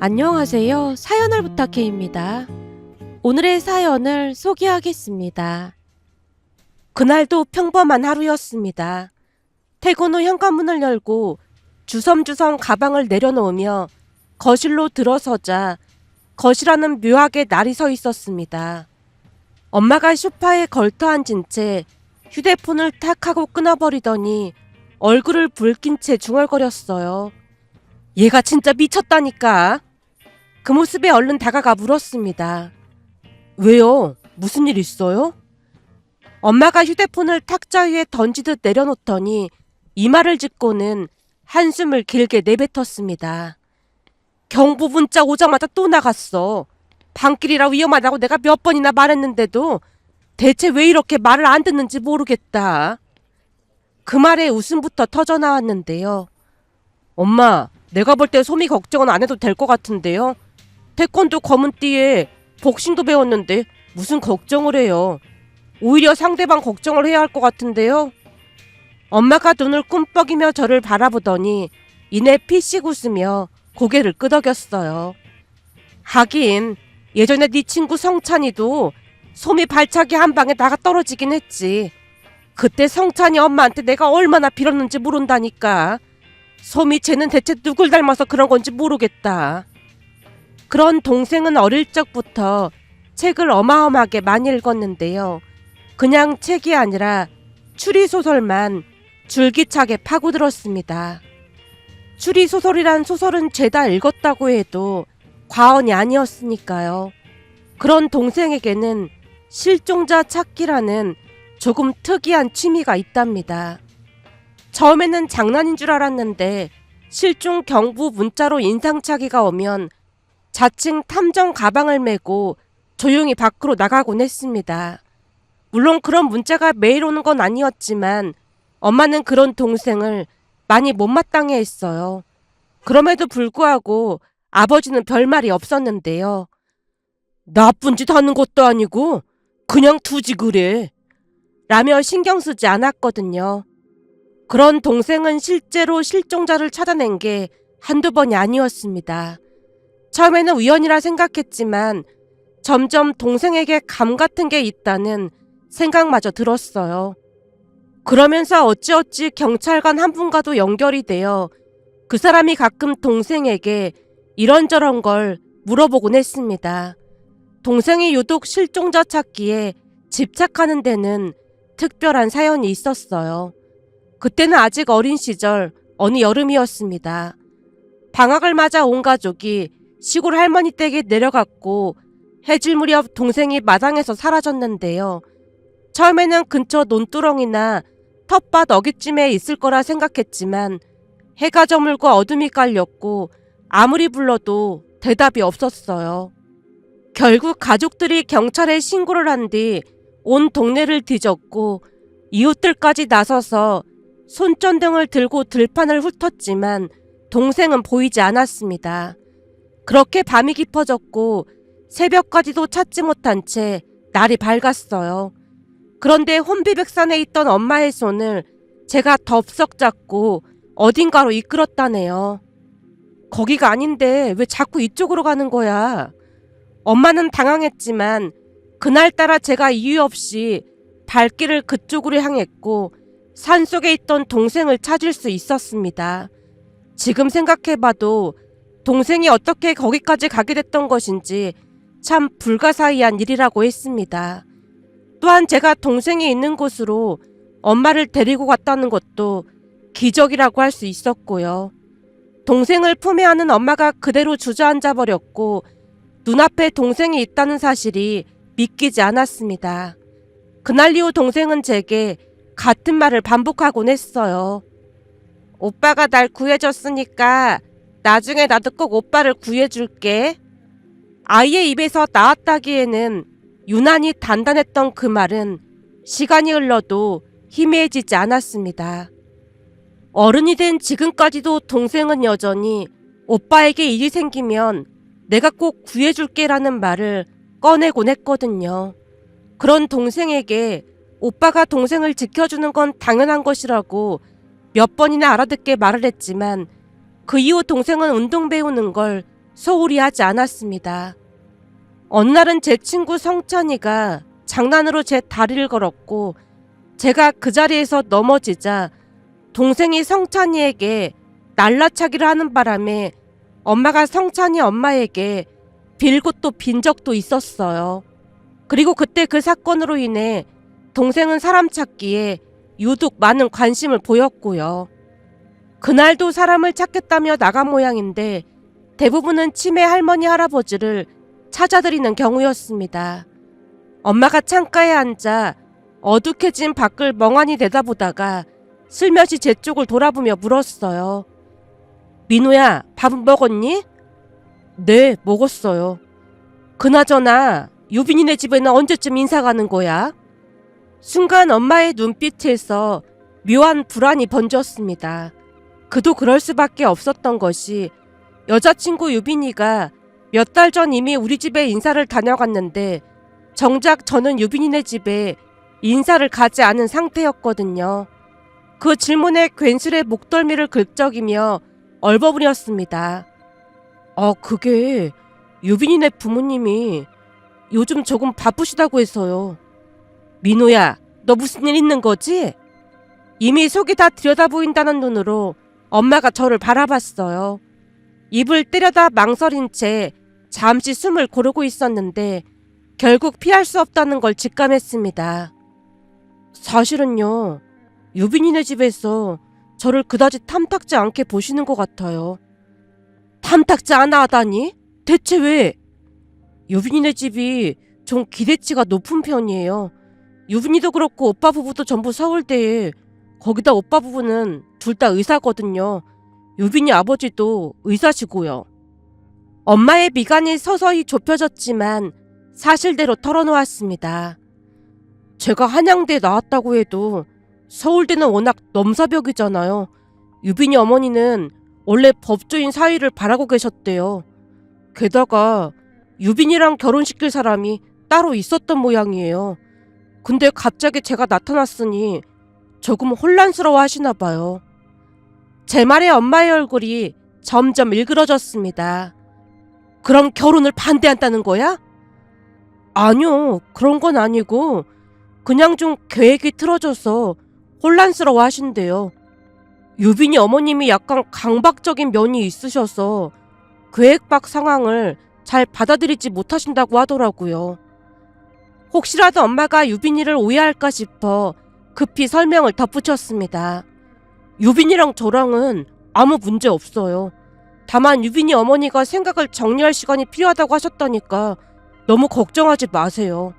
안녕하세요. 사연을 부탁해입니다. 오늘의 사연을 소개하겠습니다. 그날도 평범한 하루였습니다. 퇴근 후 현관문을 열고 주섬주섬 가방을 내려놓으며 거실로 들어서자 거실 안은 묘하게 날이 서 있었습니다. 엄마가 소파에 걸터 앉은 채 휴대폰을 탁 하고 끊어버리더니 얼굴을 붉힌 채 중얼거렸어요. 얘가 진짜 미쳤다니까. 그 모습에 얼른 다가가 물었습니다. 왜요? 무슨 일 있어요? 엄마가 휴대폰을 탁자 위에 던지듯 내려놓더니 이마를 짚고는 한숨을 길게 내뱉었습니다. 경보 문자 오자마자 또 나갔어. 방길이라 위험하다고 내가 몇 번이나 말했는데도 대체 왜 이렇게 말을 안 듣는지 모르겠다. 그 말에 웃음부터 터져 나왔는데요. 엄마, 내가 볼 때 소미 걱정은 안 해도 될 것 같은데요. 태권도 검은 띠에 복싱도 배웠는데 무슨 걱정을 해요. 오히려 상대방 걱정을 해야 할 것 같은데요. 엄마가 눈을 꿈뻑이며 저를 바라보더니 이내 피식 웃으며 고개를 끄덕였어요. 하긴 예전에 네 친구 성찬이도 소미 발차기 한 방에 나가 떨어지긴 했지. 그때 성찬이 엄마한테 내가 얼마나 빌었는지 모른다니까. 소미 쟤는 대체 누굴 닮아서 그런 건지 모르겠다. 그런 동생은 어릴 적부터 책을 어마어마하게 많이 읽었는데요. 그냥 책이 아니라 추리소설만 줄기차게 파고들었습니다. 추리소설이란 소설은 죄다 읽었다고 해도 과언이 아니었으니까요. 그런 동생에게는 실종자 찾기라는 조금 특이한 취미가 있답니다. 처음에는 장난인 줄 알았는데 실종 경부 문자로 인상착의가 오면 자칭 탐정 가방을 메고 조용히 밖으로 나가곤 했습니다. 물론 그런 문자가 매일 오는 건 아니었지만 엄마는 그런 동생을 많이 못마땅해 했어요. 그럼에도 불구하고 아버지는 별말이 없었는데요. 나쁜 짓 하는 것도 아니고 그냥 두지 그래. 라며 신경 쓰지 않았거든요. 그런 동생은 실제로 실종자를 찾아낸 게 한두 번이 아니었습니다. 처음에는 우연이라 생각했지만 점점 동생에게 감 같은 게 있다는 생각마저 들었어요. 그러면서 어찌어찌 경찰관 한 분과도 연결이 되어 그 사람이 가끔 동생에게 이런저런 걸 물어보곤 했습니다. 동생이 유독 실종자 찾기에 집착하는 데는 특별한 사연이 있었어요. 그때는 아직 어린 시절 어느 여름이었습니다. 방학을 맞아 온 가족이 시골 할머니 댁에 내려갔고 해질 무렵 동생이 마당에서 사라졌는데요. 처음에는 근처 논두렁이나 텃밭 어귀쯤에 있을 거라 생각했지만 해가 저물고 어둠이 깔렸고 아무리 불러도 대답이 없었어요. 결국 가족들이 경찰에 신고를 한 뒤 온 동네를 뒤졌고 이웃들까지 나서서 손전등을 들고 들판을 훑었지만 동생은 보이지 않았습니다. 그렇게 밤이 깊어졌고 새벽까지도 찾지 못한 채 날이 밝았어요. 그런데 혼비백산에 있던 엄마의 손을 제가 덥석 잡고 어딘가로 이끌었다네요. 거기가 아닌데 왜 자꾸 이쪽으로 가는 거야? 엄마는 당황했지만 그날따라 제가 이유 없이 발길을 그쪽으로 향했고 산속에 있던 동생을 찾을 수 있었습니다. 지금 생각해봐도 동생이 어떻게 거기까지 가게 됐던 것인지 참 불가사의한 일이라고 했습니다. 또한 제가 동생이 있는 곳으로 엄마를 데리고 갔다는 것도 기적이라고 할 수 있었고요. 동생을 품에 안은 엄마가 그대로 주저앉아 버렸고 눈앞에 동생이 있다는 사실이 믿기지 않았습니다. 그날 이후 동생은 제게 같은 말을 반복하곤 했어요. 오빠가 날 구해줬으니까 나중에 나도 꼭 오빠를 구해줄게. 아이의 입에서 나왔다기에는 유난히 단단했던 그 말은 시간이 흘러도 희미해지지 않았습니다. 어른이 된 지금까지도 동생은 여전히 오빠에게 일이 생기면 내가 꼭 구해줄게라는 말을 꺼내곤 했거든요. 그런 동생에게 오빠가 동생을 지켜주는 건 당연한 것이라고 몇 번이나 알아듣게 말을 했지만 그 이후 동생은 운동 배우는 걸 소홀히 하지 않았습니다. 어느 날은 제 친구 성찬이가 장난으로 제 다리를 걸었고 제가 그 자리에서 넘어지자 동생이 성찬이에게 날라차기를 하는 바람에 엄마가 성찬이 엄마에게 빌고 또 빈 적도 있었어요. 그리고 그때 그 사건으로 인해 동생은 사람 찾기에 유독 많은 관심을 보였고요. 그날도 사람을 찾겠다며 나간 모양인데 대부분은 치매 할머니 할아버지를 찾아드리는 경우였습니다. 엄마가 창가에 앉아 어둑해진 밖을 멍하니 내다보다가 슬며시 제 쪽을 돌아보며 물었어요. 민호야, 밥은 먹었니? 네, 먹었어요. 그나저나 유빈이네 집에는 언제쯤 인사 가는 거야? 순간 엄마의 눈빛에서 묘한 불안이 번졌습니다. 그도 그럴 수밖에 없었던 것이 여자친구 유빈이가 몇 달 전 이미 우리 집에 인사를 다녀갔는데 정작 저는 유빈이네 집에 인사를 가지 않은 상태였거든요. 그 질문에 괜스레 목덜미를 긁적이며 얼버무렸습니다. 아, 그게 유빈이네 부모님이 요즘 조금 바쁘시다고 해서요. 민호야, 너 무슨 일 있는 거지? 이미 속이 다 들여다보인다는 눈으로 엄마가 저를 바라봤어요. 입을 때려다 망설인 채 잠시 숨을 고르고 있었는데 결국 피할 수 없다는 걸 직감했습니다. 사실은요, 유빈이네 집에서 저를 그다지 탐탁지 않게 보시는 것 같아요. 탐탁지 않아 하다니? 대체 왜? 유빈이네 집이 좀 기대치가 높은 편이에요. 유빈이도 그렇고 오빠 부부도 전부 서울대에 거기다 오빠 부부는 둘 다 의사거든요. 유빈이 아버지도 의사시고요. 엄마의 미간이 서서히 좁혀졌지만 사실대로 털어놓았습니다. 제가 한양대 나왔다고 해도 서울대는 워낙 넘사벽이잖아요. 유빈이 어머니는 원래 법조인 사위를 바라고 계셨대요. 게다가 유빈이랑 결혼시킬 사람이 따로 있었던 모양이에요. 근데 갑자기 제가 나타났으니 조금 혼란스러워 하시나 봐요. 제 말에 엄마의 얼굴이 점점 일그러졌습니다. 그럼 결혼을 반대한다는 거야? 아니요, 그런 건 아니고 그냥 좀 계획이 틀어져서 혼란스러워 하신대요. 유빈이 어머님이 약간 강박적인 면이 있으셔서 계획 밖 상황을 잘 받아들이지 못하신다고 하더라고요. 혹시라도 엄마가 유빈이를 오해할까 싶어 급히 설명을 덧붙였습니다. 유빈이랑 저랑은 아무 문제 없어요. 다만 유빈이 어머니가 생각을 정리할 시간이 필요하다고 하셨다니까 너무 걱정하지 마세요.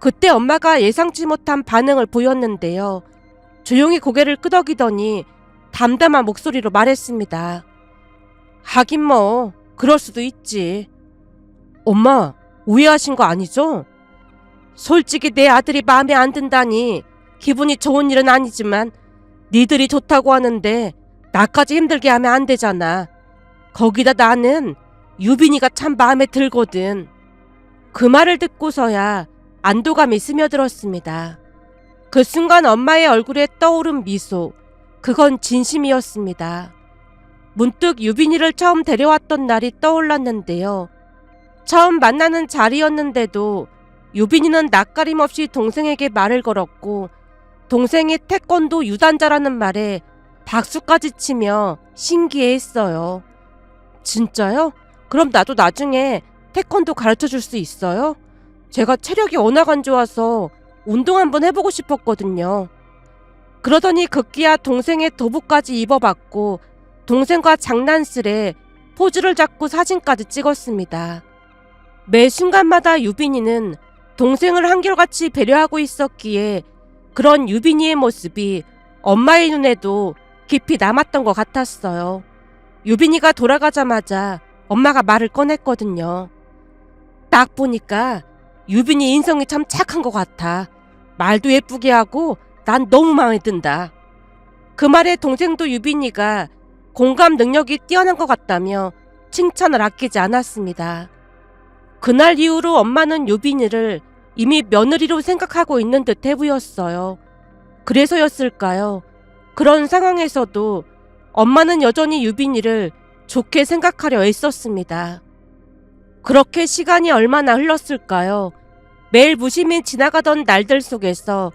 그때 엄마가 예상치 못한 반응을 보였는데요. 조용히 고개를 끄덕이더니 담담한 목소리로 말했습니다. 하긴 뭐, 그럴 수도 있지. 엄마, 오해하신 거 아니죠? 솔직히 내 아들이 마음에 안 든다니 기분이 좋은 일은 아니지만 니들이 좋다고 하는데 나까지 힘들게 하면 안 되잖아. 거기다 나는 유빈이가 참 마음에 들거든. 그 말을 듣고서야 안도감이 스며들었습니다. 그 순간 엄마의 얼굴에 떠오른 미소, 그건 진심이었습니다. 문득 유빈이를 처음 데려왔던 날이 떠올랐는데요. 처음 만나는 자리였는데도 유빈이는 낯가림 없이 동생에게 말을 걸었고 동생이 태권도 유단자라는 말에 박수까지 치며 신기해했어요. 진짜요? 그럼 나도 나중에 태권도 가르쳐 줄 수 있어요? 제가 체력이 워낙 안 좋아서 운동 한번 해보고 싶었거든요. 그러더니 급기야 동생의 도복까지 입어봤고 동생과 장난스레 포즈를 잡고 사진까지 찍었습니다. 매 순간마다 유빈이는 동생을 한결같이 배려하고 있었기에 그런 유빈이의 모습이 엄마의 눈에도 깊이 남았던 것 같았어요. 유빈이가 돌아가자마자 엄마가 말을 꺼냈거든요. 딱 보니까 유빈이 인성이 참 착한 것 같아. 말도 예쁘게 하고 난 너무 마음에 든다. 그 말에 동생도 유빈이가 공감 능력이 뛰어난 것 같다며 칭찬을 아끼지 않았습니다. 그날 이후로 엄마는 유빈이를 이미 며느리로 생각하고 있는 듯해 보였어요. 그래서였을까요? 그런 상황에서도 엄마는 여전히 유빈이를 좋게 생각하려 애썼습니다. 그렇게 시간이 얼마나 흘렀을까요? 매일 무심히 지나가던 날들 속에서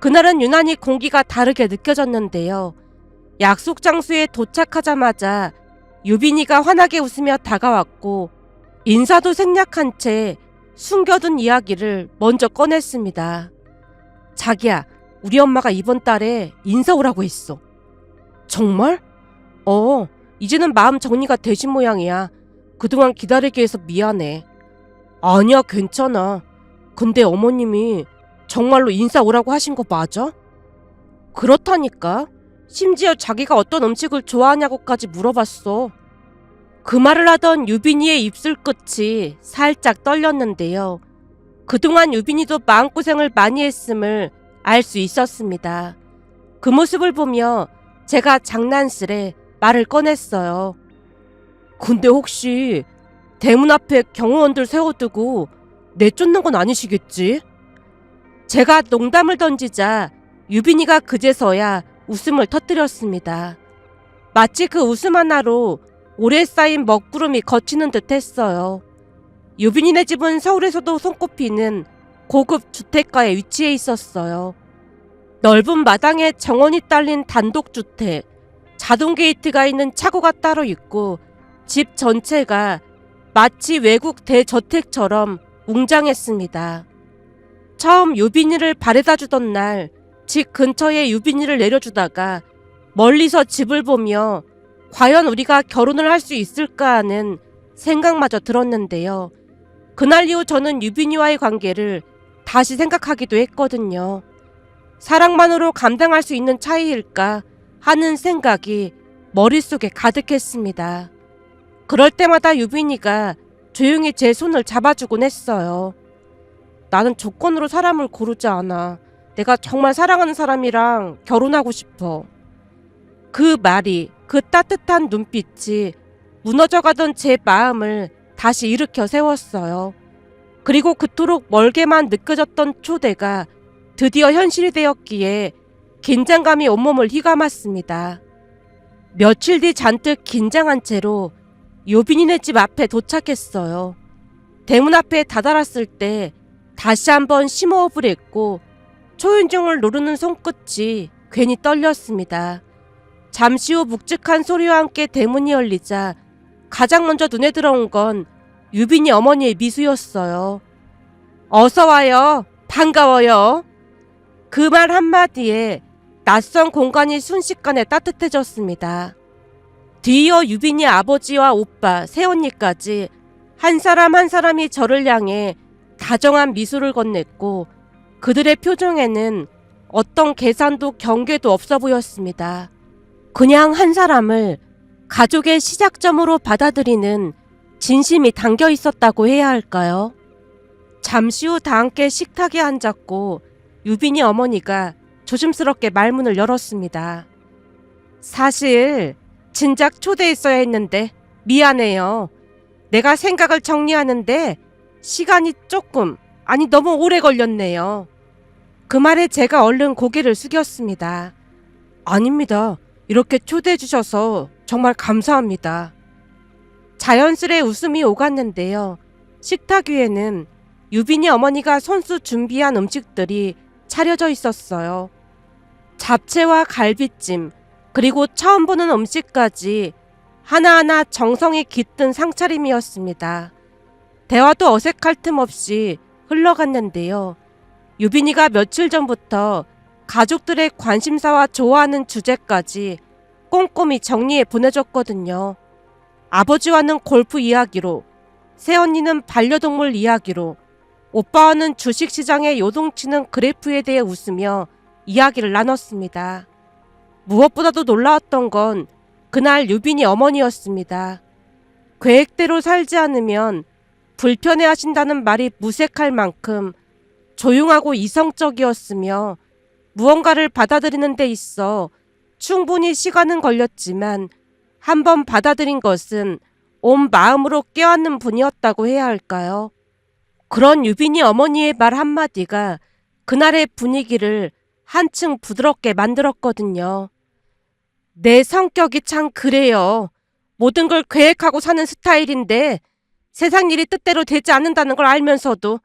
그날은 유난히 공기가 다르게 느껴졌는데요. 약속 장소에 도착하자마자 유빈이가 환하게 웃으며 다가왔고 인사도 생략한 채 숨겨둔 이야기를 먼저 꺼냈습니다. 자기야, 우리 엄마가 이번 달에 인사 오라고 했어. 정말? 어, 이제는 마음 정리가 되신 모양이야. 그동안 기다리게 해서 미안해. 아니야, 괜찮아. 근데 어머님이 정말로 인사 오라고 하신 거 맞아? 그렇다니까. 심지어 자기가 어떤 음식을 좋아하냐고까지 물어봤어. 그 말을 하던 유빈이의 입술 끝이 살짝 떨렸는데요. 그동안 유빈이도 마음고생을 많이 했음을 알 수 있었습니다. 그 모습을 보며 제가 장난스레 말을 꺼냈어요. 근데 혹시 대문 앞에 경호원들 세워두고 내쫓는 건 아니시겠지? 제가 농담을 던지자 유빈이가 그제서야 웃음을 터뜨렸습니다. 마치 그 웃음 하나로 오래 쌓인 먹구름이 걷히는 듯 했어요. 유빈이네 집은 서울에서도 손꼽히는 고급 주택가에 위치해 있었어요. 넓은 마당에 정원이 딸린 단독주택, 자동 게이트가 있는 차고가 따로 있고 집 전체가 마치 외국 대저택처럼 웅장했습니다. 처음 유빈이를 바래다 주던 날, 집 근처에 유빈이를 내려주다가 멀리서 집을 보며 과연 우리가 결혼을 할 수 있을까 하는 생각마저 들었는데요. 그날 이후 저는 유빈이와의 관계를 다시 생각하기도 했거든요. 사랑만으로 감당할 수 있는 차이일까 하는 생각이 머릿속에 가득했습니다. 그럴 때마다 유빈이가 조용히 제 손을 잡아주곤 했어요. 나는 조건으로 사람을 고르지 않아. 내가 정말 사랑하는 사람이랑 결혼하고 싶어. 그 말이, 그 따뜻한 눈빛이 무너져가던 제 마음을 다시 일으켜 세웠어요. 그리고 그토록 멀게만 느껴졌던 초대가 드디어 현실이 되었기에 긴장감이 온몸을 휘감았습니다. 며칠 뒤 잔뜩 긴장한 채로 요빈이네 집 앞에 도착했어요. 대문 앞에 다다랐을 때 다시 한번 심호흡을 했고 초인종을 누르는 손끝이 괜히 떨렸습니다. 잠시 후 묵직한 소리와 함께 대문이 열리자 가장 먼저 눈에 들어온 건 유빈이 어머니의 미수였어요. 어서 와요. 반가워요. 그 말 한마디에 낯선 공간이 순식간에 따뜻해졌습니다. 뒤이어 유빈이 아버지와 오빠, 새언니까지 한 사람 한 사람이 저를 향해 다정한 미소를 건넸고 그들의 표정에는 어떤 계산도 경계도 없어 보였습니다. 그냥 한 사람을 가족의 시작점으로 받아들이는 진심이 담겨 있었다고 해야 할까요? 잠시 후 다 함께 식탁에 앉았고 유빈이 어머니가 조심스럽게 말문을 열었습니다. 사실 진작 초대했어야 했는데 미안해요. 내가 생각을 정리하는데 시간이 조금 아니 너무 오래 걸렸네요. 그 말에 제가 얼른 고개를 숙였습니다. 아닙니다. 이렇게 초대해 주셔서 정말 감사합니다. 자연스레 웃음이 오갔는데요. 식탁 위에는 유빈이 어머니가 손수 준비한 음식들이 차려져 있었어요. 잡채와 갈비찜, 그리고 처음 보는 음식까지 하나하나 정성이 깃든 상차림이었습니다. 대화도 어색할 틈 없이 흘러갔는데요. 유빈이가 며칠 전부터 가족들의 관심사와 좋아하는 주제까지 꼼꼼히 정리해 보내줬거든요. 아버지와는 골프 이야기로, 새언니는 반려동물 이야기로, 오빠와는 주식시장에 요동치는 그래프에 대해 웃으며 이야기를 나눴습니다. 무엇보다도 놀라웠던 건 그날 유빈이 어머니였습니다. 계획대로 살지 않으면 불편해 하신다는 말이 무색할 만큼 조용하고 이성적이었으며 무언가를 받아들이는 데 있어 충분히 시간은 걸렸지만 한 번 받아들인 것은 온 마음으로 껴안는 분이었다고 해야 할까요? 그런 유빈이 어머니의 말 한마디가 그날의 분위기를 한층 부드럽게 만들었거든요. 내 성격이 참 그래요. 모든 걸 계획하고 사는 스타일인데 세상 일이 뜻대로 되지 않는다는 걸 알면서도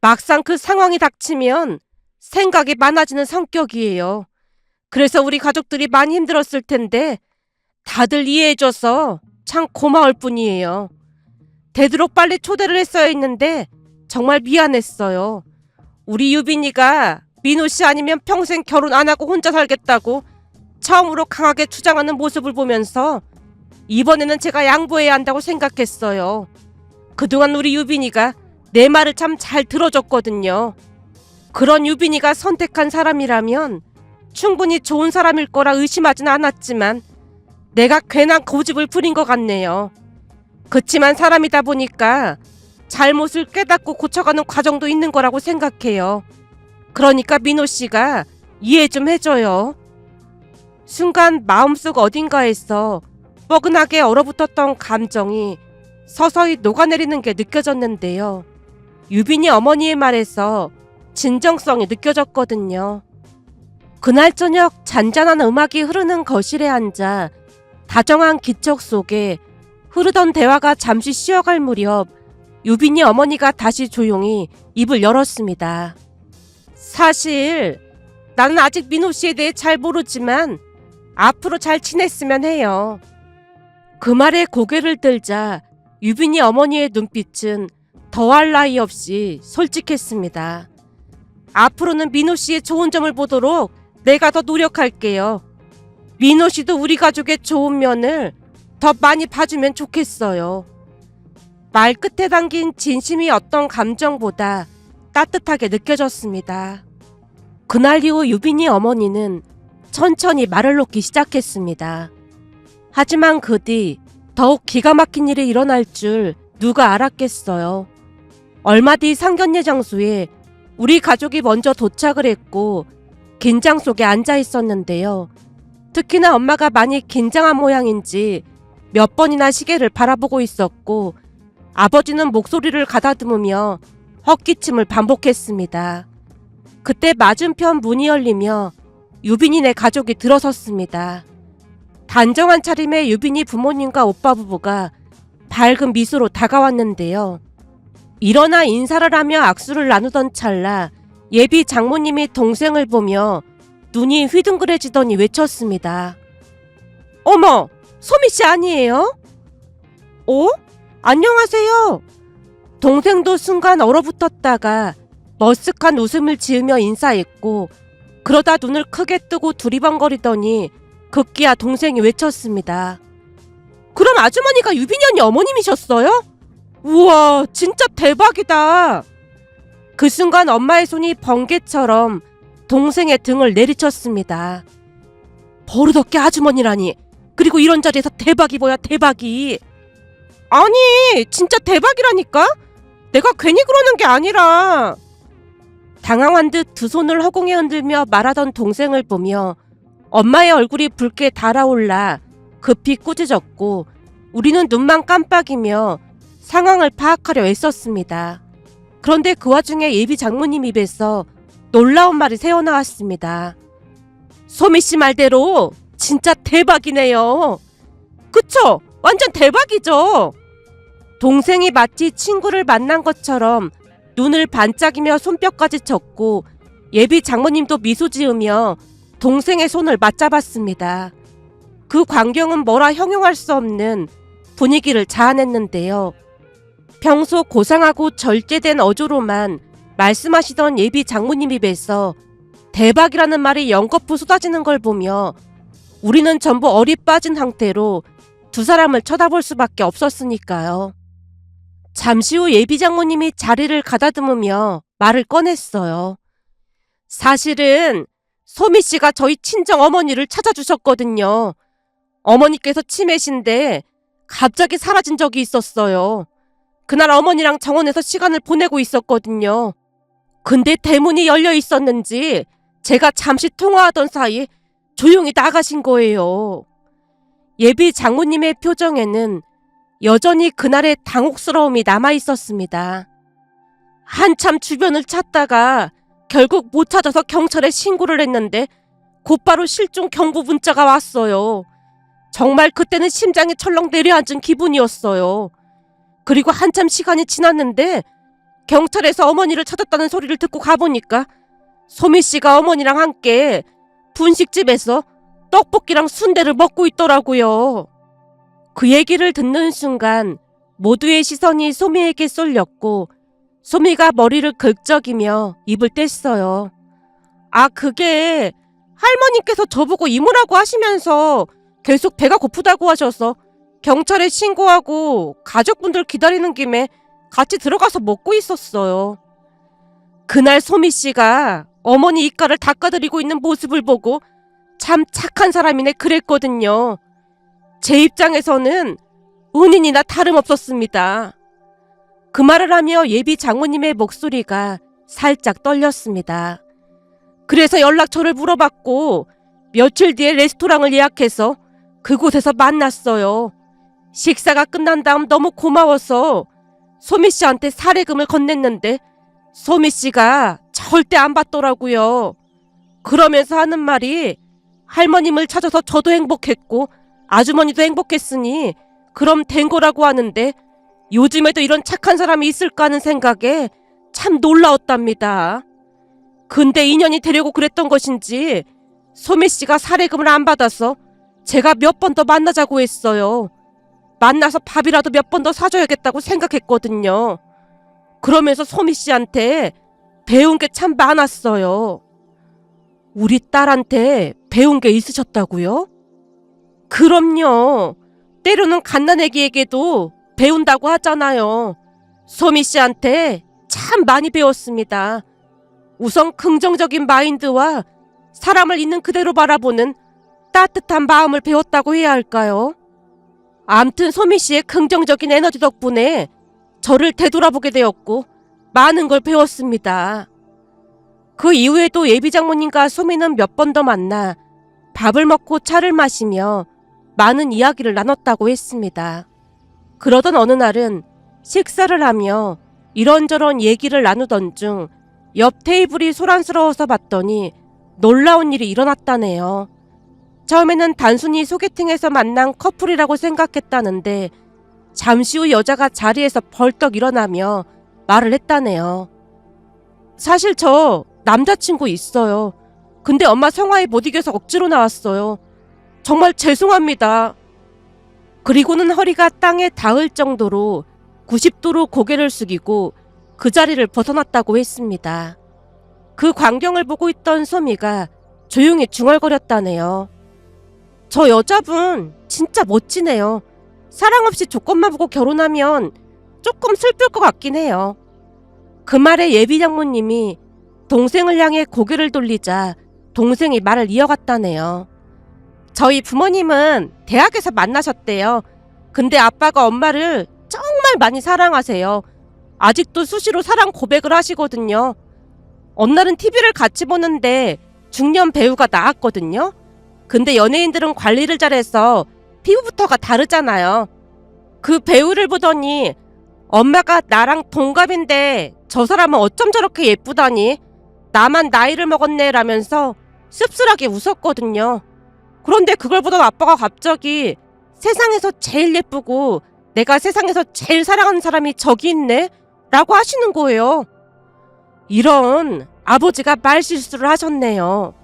막상 그 상황이 닥치면 생각이 많아지는 성격이에요. 그래서 우리 가족들이 많이 힘들었을 텐데 다들 이해해줘서 참 고마울 뿐이에요. 되도록 빨리 초대를 했어야 했는데 정말 미안했어요. 우리 유빈이가 민호 씨 아니면 평생 결혼 안 하고 혼자 살겠다고 처음으로 강하게 주장하는 모습을 보면서 이번에는 제가 양보해야 한다고 생각했어요. 그동안 우리 유빈이가 내 말을 참 잘 들어줬거든요. 그런 유빈이가 선택한 사람이라면 충분히 좋은 사람일 거라 의심하진 않았지만 내가 괜한 고집을 부린 것 같네요. 그치만 사람이다 보니까 잘못을 깨닫고 고쳐가는 과정도 있는 거라고 생각해요. 그러니까 민호 씨가 이해 좀 해줘요. 순간 마음속 어딘가에서 뻐근하게 얼어붙었던 감정이 서서히 녹아내리는 게 느껴졌는데요. 유빈이 어머니의 말에서 진정성이 느껴졌거든요. 그날 저녁 잔잔한 음악이 흐르는 거실에 앉아 다정한 기척 속에 흐르던 대화가 잠시 쉬어갈 무렵 유빈이 어머니가 다시 조용히 입을 열었습니다. 사실 나는 아직 민호 씨에 대해 잘 모르지만 앞으로 잘 지냈으면 해요. 그 말에 고개를 들자 유빈이 어머니의 눈빛은 더할 나위 없이 솔직했습니다. 앞으로는 민호 씨의 좋은 점을 보도록 내가 더 노력할게요. 민호 씨도 우리 가족의 좋은 면을 더 많이 봐주면 좋겠어요. 말 끝에 담긴 진심이 어떤 감정보다 따뜻하게 느껴졌습니다. 그날 이후 유빈이 어머니는 천천히 말을 놓기 시작했습니다. 하지만 그 뒤 더욱 기가 막힌 일이 일어날 줄 누가 알았겠어요. 얼마 뒤 상견례 장소에 우리 가족이 먼저 도착을 했고 긴장 속에 앉아 있었는데요. 특히나 엄마가 많이 긴장한 모양인지 몇 번이나 시계를 바라보고 있었고 아버지는 목소리를 가다듬으며 헛기침을 반복했습니다. 그때 맞은편 문이 열리며 유빈이네 가족이 들어섰습니다. 단정한 차림의 유빈이 부모님과 오빠 부부가 밝은 미소로 다가왔는데요. 일어나 인사를 하며 악수를 나누던 찰나 예비 장모님이 동생을 보며 눈이 휘둥그레지더니 외쳤습니다. 어머, 소미 씨 아니에요? 어? 안녕하세요. 동생도 순간 얼어붙었다가 머쓱한 웃음을 지으며 인사했고 그러다 눈을 크게 뜨고 두리번거리더니 급기야 동생이 외쳤습니다. 그럼 아주머니가 유빈이 어머님이셨어요? 우와, 진짜 대박이다. 그 순간 엄마의 손이 번개처럼 동생의 등을 내리쳤습니다. 버릇없게 아주머니라니. 그리고 이런 자리에서 대박이 뭐야, 대박이. 아니, 진짜 대박이라니까? 내가 괜히 그러는 게 아니라. 당황한 듯 두 손을 허공에 흔들며 말하던 동생을 보며 엄마의 얼굴이 붉게 달아올라 급히 꾸짖었고 우리는 눈만 깜빡이며 상황을 파악하려 애썼습니다. 그런데 그 와중에 예비 장모님 입에서 놀라운 말이 새어나왔습니다. 소미 씨 말대로 진짜 대박이네요. 그쵸? 완전 대박이죠? 동생이 마치 친구를 만난 것처럼 눈을 반짝이며 손뼉까지 쳤고 예비 장모님도 미소 지으며 동생의 손을 맞잡았습니다. 그 광경은 뭐라 형용할 수 없는 분위기를 자아냈는데요. 평소 고상하고 절제된 어조로만 말씀하시던 예비 장모님 입에서 대박이라는 말이 연거푸 쏟아지는 걸 보며 우리는 전부 어리 빠진 상태로 두 사람을 쳐다볼 수밖에 없었으니까요. 잠시 후 예비 장모님이 자리를 가다듬으며 말을 꺼냈어요. 사실은 소미 씨가 저희 친정 어머니를 찾아주셨거든요. 어머니께서 치매신데 갑자기 사라진 적이 있었어요. 그날 어머니랑 정원에서 시간을 보내고 있었거든요. 근데 대문이 열려 있었는지 제가 잠시 통화하던 사이 조용히 나가신 거예요. 예비 장모님의 표정에는 여전히 그날의 당혹스러움이 남아 있었습니다. 한참 주변을 찾다가 결국 못 찾아서 경찰에 신고를 했는데 곧바로 실종 경보 문자가 왔어요. 정말 그때는 심장이 철렁 내려앉은 기분이었어요. 그리고 한참 시간이 지났는데 경찰에서 어머니를 찾았다는 소리를 듣고 가보니까 소미 씨가 어머니랑 함께 분식집에서 떡볶이랑 순대를 먹고 있더라고요. 그 얘기를 듣는 순간 모두의 시선이 소미에게 쏠렸고 소미가 머리를 긁적이며 입을 뗐어요. 아, 그게 할머니께서 저보고 이모라고 하시면서 계속 배가 고프다고 하셔서 경찰에 신고하고 가족분들 기다리는 김에 같이 들어가서 먹고 있었어요. 그날 소미 씨가 어머니 이가를 닦아드리고 있는 모습을 보고 참 착한 사람이네 그랬거든요. 제 입장에서는 은인이나 다름없었습니다. 그 말을 하며 예비 장모님의 목소리가 살짝 떨렸습니다. 그래서 연락처를 물어봤고 며칠 뒤에 레스토랑을 예약해서 그곳에서 만났어요. 식사가 끝난 다음 너무 고마워서 소미 씨한테 사례금을 건넸는데 소미 씨가 절대 안 받더라고요. 그러면서 하는 말이 할머님을 찾아서 저도 행복했고 아주머니도 행복했으니 그럼 된 거라고 하는데 요즘에도 이런 착한 사람이 있을까 하는 생각에 참 놀라웠답니다. 근데 인연이 되려고 그랬던 것인지 소미 씨가 사례금을 안 받아서 제가 몇 번 더 만나자고 했어요. 만나서 밥이라도 몇 번 더 사줘야겠다고 생각했거든요. 그러면서 소미 씨한테 배운 게 참 많았어요. 우리 딸한테 배운 게 있으셨다고요? 그럼요. 때로는 갓난애기에게도 배운다고 하잖아요. 소미 씨한테 참 많이 배웠습니다. 우선 긍정적인 마인드와 사람을 있는 그대로 바라보는 따뜻한 마음을 배웠다고 해야 할까요? 암튼 소미 씨의 긍정적인 에너지 덕분에 저를 되돌아보게 되었고 많은 걸 배웠습니다. 그 이후에도 예비 장모님과 소미는 몇 번 더 만나 밥을 먹고 차를 마시며 많은 이야기를 나눴다고 했습니다. 그러던 어느 날은 식사를 하며 이런저런 얘기를 나누던 중 옆 테이블이 소란스러워서 봤더니 놀라운 일이 일어났다네요. 처음에는 단순히 소개팅에서 만난 커플이라고 생각했다는데 잠시 후 여자가 자리에서 벌떡 일어나며 말을 했다네요. 사실 저 남자친구 있어요. 근데 엄마 성화에 못 이겨서 억지로 나왔어요. 정말 죄송합니다. 그리고는 허리가 땅에 닿을 정도로 90도로 고개를 숙이고 그 자리를 벗어났다고 했습니다. 그 광경을 보고 있던 소미가 조용히 중얼거렸다네요. 저 여자분 진짜 멋지네요. 사랑 없이 조건만 보고 결혼하면 조금 슬플 것 같긴 해요. 그 말에 예비 장모님이 동생을 향해 고개를 돌리자 동생이 말을 이어갔다네요. 저희 부모님은 대학에서 만나셨대요. 근데 아빠가 엄마를 정말 많이 사랑하세요. 아직도 수시로 사랑 고백을 하시거든요. 어느 날은 TV를 같이 보는데 중년 배우가 나왔거든요. 근데 연예인들은 관리를 잘해서 피부부터가 다르잖아요. 그 배우를 보더니 엄마가 나랑 동갑인데 저 사람은 어쩜 저렇게 예쁘다니 나만 나이를 먹었네 라면서 씁쓸하게 웃었거든요. 그런데 그걸 보던 아빠가 갑자기 세상에서 제일 예쁘고 내가 세상에서 제일 사랑하는 사람이 저기 있네? 라고 하시는 거예요. 이런 아버지가 말실수를 하셨네요.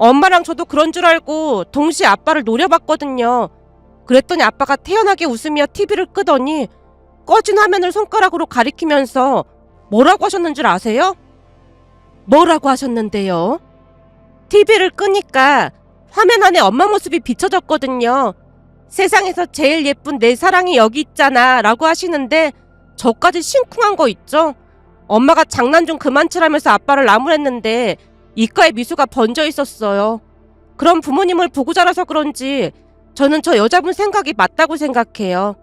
엄마랑 저도 그런 줄 알고 동시에 아빠를 노려봤거든요. 그랬더니 아빠가 태연하게 웃으며 TV를 끄더니 꺼진 화면을 손가락으로 가리키면서 뭐라고 하셨는 줄 아세요? 뭐라고 하셨는데요? TV를 끄니까 화면 안에 엄마 모습이 비춰졌거든요. 세상에서 제일 예쁜 내 사랑이 여기 있잖아 라고 하시는데 저까지 심쿵한 거 있죠? 엄마가 장난 좀 그만 치라면서 아빠를 나무랬는데 이가에 미소가 번져 있었어요. 그럼 부모님을 보고 자라서 그런지 저는 저 여자분 생각이 맞다고 생각해요.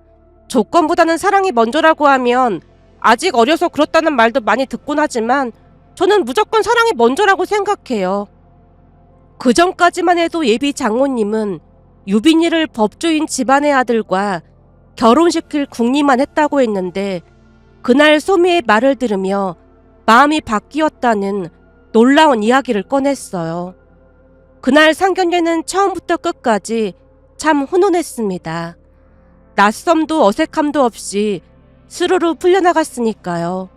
조건보다는 사랑이 먼저라고 하면 아직 어려서 그렇다는 말도 많이 듣곤 하지만 저는 무조건 사랑이 먼저라고 생각해요. 그 전까지만 해도 예비 장모님은 유빈이를 법조인 집안의 아들과 결혼시킬 궁리만 했다고 했는데 그날 소미의 말을 들으며 마음이 바뀌었다는 놀라운 이야기를 꺼냈어요. 그날 상견례는 처음부터 끝까지 참 훈훈했습니다. 낯섦도 어색함도 없이 스르르 풀려나갔으니까요.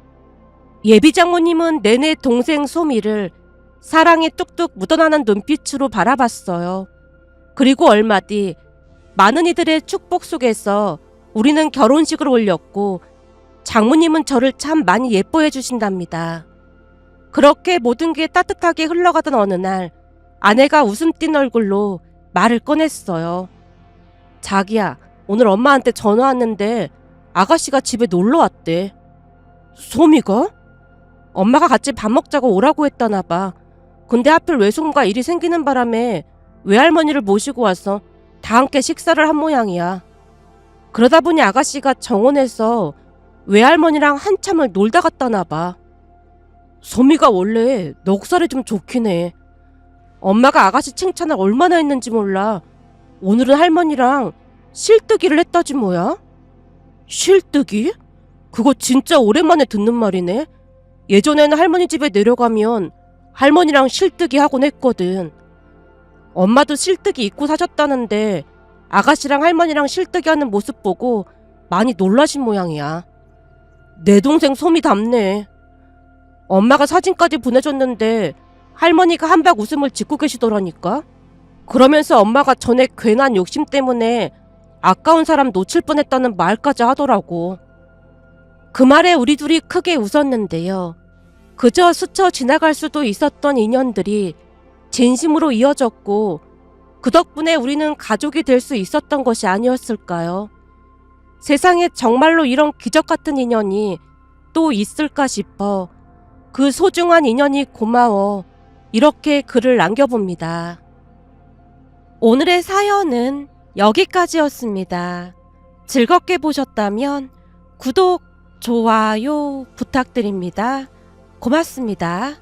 예비 장모님은 내내 동생 소미를 사랑이 뚝뚝 묻어나는 눈빛으로 바라봤어요. 그리고 얼마 뒤 많은 이들의 축복 속에서 우리는 결혼식을 올렸고 장모님은 저를 참 많이 예뻐해 주신답니다. 그렇게 모든 게 따뜻하게 흘러가던 어느 날 아내가 웃음 띤 얼굴로 말을 꺼냈어요. 자기야, 오늘 엄마한테 전화 왔는데 아가씨가 집에 놀러 왔대. 소미가? 엄마가 같이 밥 먹자고 오라고 했다나 봐. 근데 하필 외숙모가 일이 생기는 바람에 외할머니를 모시고 와서 다 함께 식사를 한 모양이야. 그러다 보니 아가씨가 정원에서 외할머니랑 한참을 놀다 갔다나 봐. 소미가 원래 넉살이 좀 좋긴 해. 엄마가 아가씨 칭찬을 얼마나 했는지 몰라. 오늘은 할머니랑 실뜨기를 했다지 뭐야? 실뜨기? 그거 진짜 오랜만에 듣는 말이네. 예전에는 할머니 집에 내려가면 할머니랑 실뜨기 하곤 했거든. 엄마도 실뜨기 입고 사셨다는데 아가씨랑 할머니랑 실뜨기 하는 모습 보고 많이 놀라신 모양이야. 내 동생 솜이 닮네. 엄마가 사진까지 보내줬는데 할머니가 한박 웃음을 짓고 계시더라니까. 그러면서 엄마가 전에 괜한 욕심 때문에 아까운 사람 놓칠 뻔했다는 말까지 하더라고. 그 말에 우리 둘이 크게 웃었는데요. 그저 스쳐 지나갈 수도 있었던 인연들이 진심으로 이어졌고 그 덕분에 우리는 가족이 될 수 있었던 것이 아니었을까요? 세상에 정말로 이런 기적 같은 인연이 또 있을까 싶어 그 소중한 인연이 고마워 이렇게 글을 남겨봅니다. 오늘의 사연은 여기까지였습니다. 즐겁게 보셨다면 구독, 좋아요 부탁드립니다. 고맙습니다.